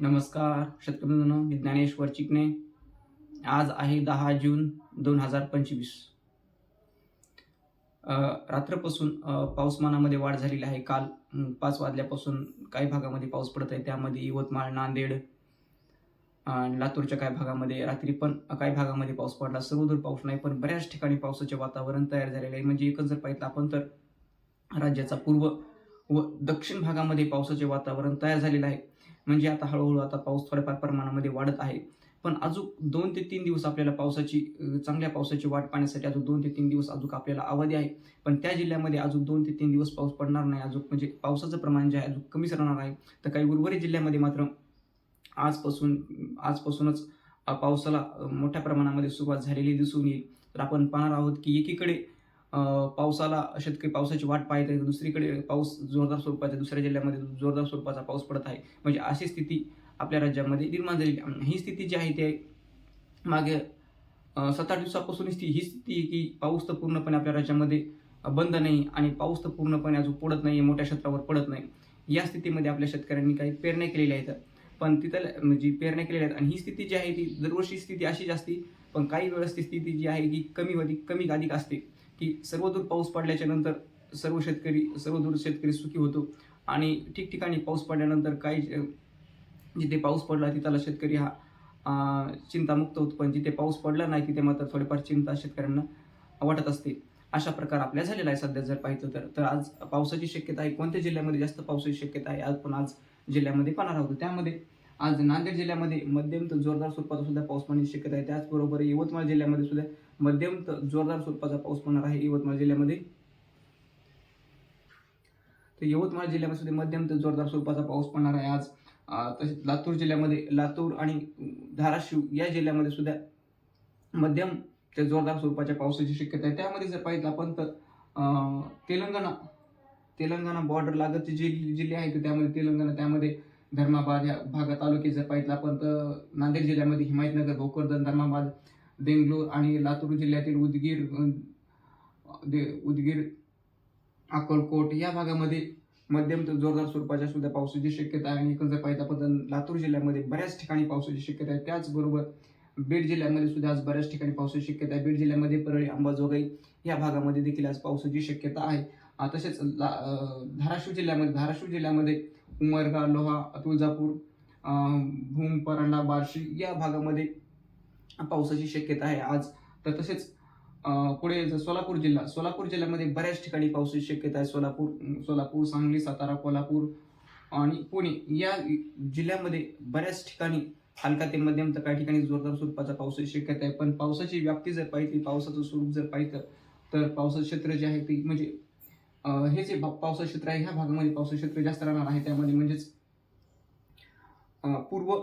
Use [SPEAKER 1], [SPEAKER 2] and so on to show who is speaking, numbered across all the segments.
[SPEAKER 1] नमस्कार शेतकरी मी ज्ञानेश्वर चिकणे आज आहे दहा जून दोन हजार पंचवीस. रात्रपासून पाऊसमानामध्ये वाढ झालेली आहे. काल पाच वाजल्यापासून काही भागामध्ये पाऊस पडत आहे. त्यामध्ये यवतमाळ नांदेड लातूरच्या काही भागामध्ये रात्री पण काही भागामध्ये पाऊस पडला. सर्वदूर पाऊस नाही पण बऱ्याच ठिकाणी पावसाचे वातावरण तयार झालेले आहे. म्हणजे एकच जर पाहिलं आपण तर राज्याचा पूर्व व दक्षिण भागामध्ये पावसाचे वातावरण तयार झालेलं आहे. म्हणजे आता हळूहळू आता पाऊस थोड्याफार प्रमाणामध्ये वाढत आहे. पण अजून दोन ते तीन दिवस आपल्याला पावसाची चांगल्या पावसाची वाट पाहण्यासाठी अजून दोन ते तीन दिवस अजून आपल्याला अवधी आहे. पण त्या जिल्ह्यामध्ये अजून दोन ते तीन दिवस पाऊस पडणार नाही. अजून म्हणजे पावसाचं प्रमाण जे आहे अजून कमीच राहणार आहे. तर काही उर्वरित जिल्ह्यामध्ये मात्र आजपासून आजपासूनच पावसाला मोठ्या प्रमाणामध्ये सुरुवात झालेली दिसून येईल. तर आपण पाहणार आहोत की एकीकडे पावसाला शेतकरी पावसाची वाट पाहत आहे. दुसरीकडे पाऊस जोरदार स्वरूपाचा दुसऱ्या जिल्ह्यामध्ये जोरदार स्वरूपाचा पाऊस पडत आहे. म्हणजे अशी स्थिती आपल्या राज्यामध्ये निर्माण झालेली ही स्थिती जी आहे ते मागे सत सात आठ दिवसापासून ही ही स्थिती की पाऊस तर पूर्णपणे आपल्या राज्यामध्ये बंद नाही आणि पाऊस तर पूर्णपणे अजून पडत नाही मोठ्या क्षेत्रावर पडत नाही. या स्थितीमध्ये आपल्या शेतकऱ्यांनी काही पेरण्या केलेल्या आहेत. पण तिथं म्हणजे पेरण्या केलेल्या आहेत. आणि ही स्थिती जी आहे ती दरवर्षी स्थिती अशीच असते पण काही वेळेस ती स्थिती जी आहे की कमी अधिक कमी अधिक असते. की सर्वदूर पाऊस पडल्याच्या नंतर सर्व शेतकरी सर्वदूर शेतकरी सुखी होतो. आणि ठिकठिकाणी पाऊस पडल्यानंतर काही जिथे पाऊस पडला तिथला शेतकरी हा चिंतामुक्त होतो. पण जिथे पाऊस पडला नाही तिथे मात्र थोडीफार चिंता शेतकऱ्यांना वाटत असते. अशा प्रकार आपल्या झालेला आहे सध्या जर पाहिजे तर. तर आज पावसाची शक्यता आहे. कोणत्या जिल्ह्यामध्ये जास्त पावसाची शक्यता आहे? आज पण आज जिल्ह्यामध्ये पाहणार आहोत. त्यामध्ये आज नांदेड जिल्ह्यामध्ये मध्यम तर जोरदार स्वरूपात सुद्धा पाऊस पडण्याची शक्यता आहे. त्याचबरोबर यवतमाळ जिल्ह्यामध्ये सुद्धा मध्यम तर जोरदार स्वरूपाचा पाऊस पडणार आहे यवतमाळ जिल्ह्यामध्ये. तर यवतमाळ जिल्ह्यामध्ये सुद्धा मध्यम तर जोरदार स्वरूपाचा पाऊस पडणार आहे आज. तसेच लातूर जिल्ह्यामध्ये लातूर आणि धाराशिव या जिल्ह्यामध्ये सुद्धा मध्यम ते जोरदार स्वरूपाच्या पावसाची शक्यता आहे. त्यामध्ये जर पाहिजे आपण तर तेलंगणा तेलंगणा बॉर्डर लागतचे जे जिल्हे आहेत तर त्यामध्ये तेलंगणा त्यामध्ये धर्माबाद या भागात तालुके जर पाहिजे आपण तर नांदेड जिल्ह्यामध्ये हिमायतनगर भोकरदन धर्माबाद बेंगलोर आणि लातूर जिल्ह्यातील उदगीर दे- उदगीर अक्कलकोट या भागामध्ये मध्यम तर जोरदार स्वरूपाच्या सुद्धा पावसाची शक्यता आहे. आणि एकंदर पाहिजे आपण लातूर जिल्ह्यामध्ये बऱ्याच ठिकाणी पावसाची शक्यता आहे. त्याचबरोबर बीड जिल्ह्यामध्ये सुद्धा आज बऱ्याच ठिकाणी पावसाची शक्यता आहे. बीड जिल्ह्यामध्ये परळी अंबाजोगाई या भागामध्ये देखील आज पावसाची शक्यता आहे. तसेच ला- धाराशिव जिल्ह्यामध्ये धाराशिव जिल्ह्यामध्ये उमरगा लोहा तुळजापूर भूम परांडा बार्शी या भागामध्ये पावसाची शक्यता आहे आज. तर तसेच पुढे जर सोलापूर जिल्हा सोलापूर जिल्ह्यामध्ये बऱ्याच ठिकाणी पावसाची शक्यता आहे. सोलापूर सोलापूर सांगली सातारा कोल्हापूर आणि पुणे या जिल्ह्यामध्ये बऱ्याच ठिकाणी हलका ते मध्यम तर काही ठिकाणी जोरदार स्वरूपाचा पावसाची शक्यता आहे. पण पावसाची व्याप्ती जर पाहिली पावसाचं स्वरूप जर पाहिलं तर पावसाचं क्षेत्र जे आहे ते म्हणजे हे जे पावसाचं क्षेत्र आहे ह्या भागामध्ये पावसाचं क्षेत्र जास्त राहणार आहे. त्यामध्ये म्हणजेच पूर्व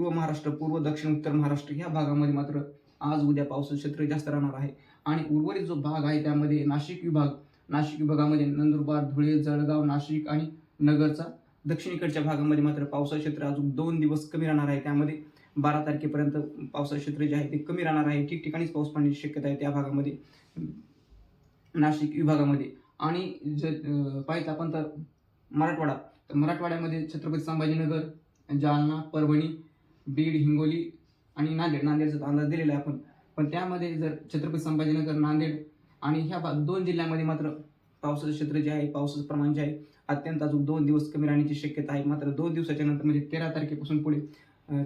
[SPEAKER 1] पूर्व महाराष्ट्र पूर्व दक्षिण उत्तर महाराष्ट्र ह्या भागामध्ये मात्र आज उद्या पावसाचं क्षेत्र जास्त राहणार आहे. आणि उर्वरित जो भाग आहे त्यामध्ये नाशिक विभाग नाशिक विभागामध्ये नंदुरबार धुळे जळगाव नाशिक आणि नगरचा दक्षिणेकडच्या भागामध्ये मात्र पावसाचं क्षेत्र अजून दोन दिवस कमी राहणार आहे. त्यामध्ये बारा तारखेपर्यंत पावसाचं क्षेत्र जे आहे ते कमी राहणार आहे. ठिकठिकाणीच पाऊस पडण्याची शक्यता आहे त्या भागामध्ये नाशिक विभागामध्ये. आणि जर पाहिजे आपण तर मराठवाडा तर मराठवाड्यामध्ये छत्रपती संभाजीनगर जालना परभणी बीड हिंगोली आणि नांदेड. नांदेडचा अंदाज दिलेला आहे आपण. पण त्यामध्ये जर छत्रपती संभाजीनगर नांदेड आणि ह्या दोन जिल्ह्यामध्ये मात्र पावसाचं क्षेत्र जे आहे पावसाचं प्रमाण जे आहे अत्यंत अजून दोन दिवस कमी राहण्याची शक्यता आहे. मात्र दोन दिवसाच्या नंतर म्हणजे तेरा तारखेपासून पुढे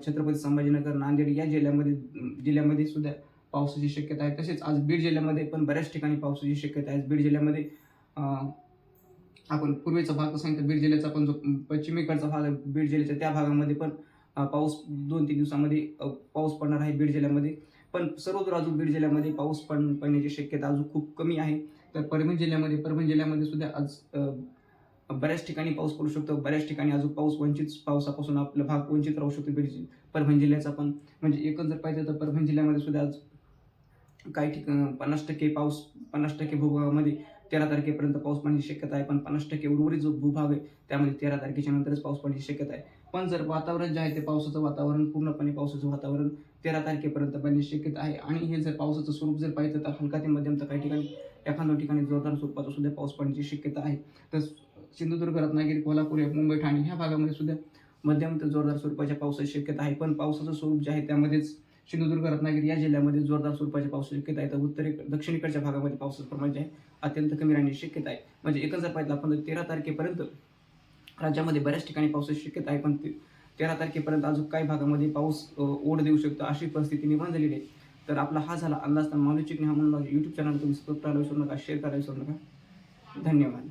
[SPEAKER 1] छत्रपती संभाजीनगर नांदेड या जिल्ह्यामध्ये जिल्ह्यामध्ये सुद्धा पावसाची शक्यता आहे. तसेच आज बीड जिल्ह्यामध्ये पण बऱ्याच ठिकाणी पावसाची शक्यता आहे. बीड जिल्ह्यामध्ये आपण पूर्वेचा भाग सांगितलं बीड जिल्ह्याचा पण जो पश्चिमेकडचा भाग आहे बीड जिल्ह्याच्या त्या भागामध्ये पण पाऊस दोन तीन दिवसामध्ये पाऊस पडणार आहे बीड जिल्ह्यामध्ये. पण सर्वदूर अजून बीड जिल्ह्यामध्ये पाऊस पड पडण्याची शक्यता अजून खूप कमी आहे. तर परभणी जिल्ह्यामध्ये परभणी जिल्ह्यामध्ये सुद्धा आज बऱ्याच ठिकाणी पाऊस पडू शकतो. बऱ्याच ठिकाणी अजून पाऊस वंचित पावसापासून आपला भाग वंचित राहू शकतो बीड जि- परभणी जिल्ह्याचा पण. म्हणजे एकच जर पाहिजे तर परभणी जिल्ह्यामध्ये सुद्धा आज काही ठिकाण पन्नास टक्के पाऊस पन्नास टक्के भूभागामध्ये तेरा तारखेपर्यंत पाऊस पडण्याची शक्यता आहे. पण पन्नास टक्के उर्वरित जो भूभाग आहे त्यामध्ये तेरा तारखेच्या नंतरच पाऊस पडण्याची शक्यता आहे. पण जर वातावरण जे आहे ते पावसाचं वातावरण पूर्णपणे पावसाचं वातावरण तेरा तारखेपर्यंत पाहिजे शक्यता आहे. आणि हे जर पावसाचं स्वरूप जर पाहिलं तर हलका ते मध्यम तर काही ठिकाणी एखाद्या ठिकाणी जोरदार स्वरूपाचा सुद्धा पाऊस पडण्याची शक्यता आहे. तर सिंधुदुर्ग रत्नागिरी कोल्हापूर मुंबई ठाणे ह्या भागामध्ये सुद्धा मध्यम ते जोरदार स्वरूपाच्या पावसाची शक्यता आहे. पण पावसाचं स्वरूप जे आहे त्यामध्येच सिंधुदुर्ग रत्नागिरी या जिल्ह्यामध्ये जोरदार स्वरूपाच्या पावसाची शक्यता आहे. तर उत्तरे दक्षिणेकडच्या भागामध्ये पावसाचं प्रमाण जे आहे अत्यंत कमी राहण्याची शक्यता आहे. म्हणजे एकंदर जर पाहिलं आपण तेरा तारखेपर्यंत राज्यामध्ये बऱ्याच ठिकाणी पावसाची शक्यता आहे पण ते- तेरा तारखेपर्यंत अजून काही भागामध्ये पाऊस ओढ देऊ शकतो अशी परिस्थिती निर्माण झालेली आहे. तर आपला हा झाला अंदाज. तर मानू चिकणी हा म्हणून यूट्यूब चॅनल तुम्ही सबस्क्राईब करायला विसरू नका शेअर करायला विसरू नका. धन्यवाद.